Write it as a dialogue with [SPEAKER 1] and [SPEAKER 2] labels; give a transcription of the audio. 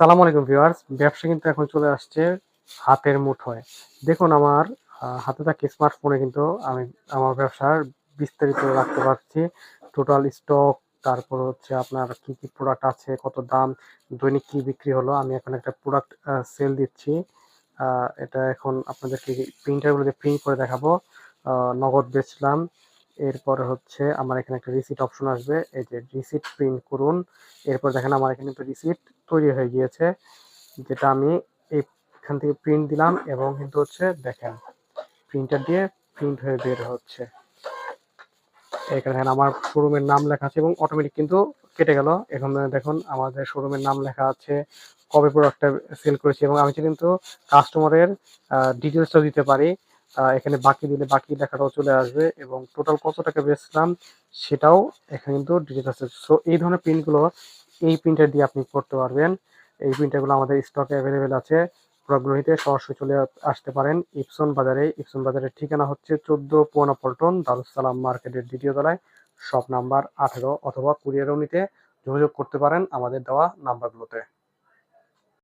[SPEAKER 1] আসসালামু আলাইকুম ভিউয়ার্স। ব্যবসা কিন্তু এখন চলে আসছে হাতের মুঠোয়। দেখুন আমার হাতে থাকা স্মার্টফোনে কিন্তু আমি আমার ব্যবসার বিস্তারিত রাখতে পারছি। টোটাল স্টক তারপর হচ্ছে আপনার কি কি প্রোডাক্ট আছে, কত দাম, দৈনিক কি বিক্রি হলো, আমি এখন একটা প্রোডাক্ট সেল দিচ্ছি। এটা এখন আপনাদেরকে প্রিন্টারগুলোতে প্রিন্ট করে দেখাবো। নগদ বেচলাম। এরপরে হচ্ছে আমার এখানে একটা রিসিট অপশন আসবে। এই যে রিসিট প্রিন্ট করুন। এরপর দেখেন আমার এখানে কিন্তু রিসিট তৈরি হয়ে গিয়েছে, যেটা আমি এখান থেকে প্রিন্ট দিলাম এবং কিন্তু হচ্ছে দেখেন প্রিন্টার দিয়ে প্রিন্ট হয়ে বের হচ্ছে। এখানে দেখেন আমার শোরুমের নাম লেখা আছে এবং অটোমেটিক কিন্তু কেটে গেল। এখন দেখুন আমাদের শোরুমের নাম লেখা আছে, কবে প্রোডাক্টটা সেল করেছি এবং আমি কিন্তু কাস্টমারের ডিটেলসটাও দিতে পারি। এখানে বাকি দিলে বাকি লেখাটাও চলে আসবে এবং টোটাল কত টাকা বেচলাম সেটাও এখানে কিন্তু ডিটেল আছে। সো এই ধরনের প্রিন্টগুলো এই প্রিন্টার দিয়ে আপনি করতে পারবেন। এই প্রিন্টারগুলো আমাদের স্টকে অ্যাভেলেবেল আছে। নিতে সরাসরি চলে আসতে পারেন। ইপসন বাজারে। ইপসন বাজারের ঠিকানা হচ্ছে চোদ্দ পোনা পল্টন দারুসালাম মার্কেটের দ্বিতীয় তলায়। শপ নাম্বার আঠেরো অথবা কুরিয়ারও নিতে যোগাযোগ করতে পারেন আমাদের দেওয়া নাম্বারগুলোতে।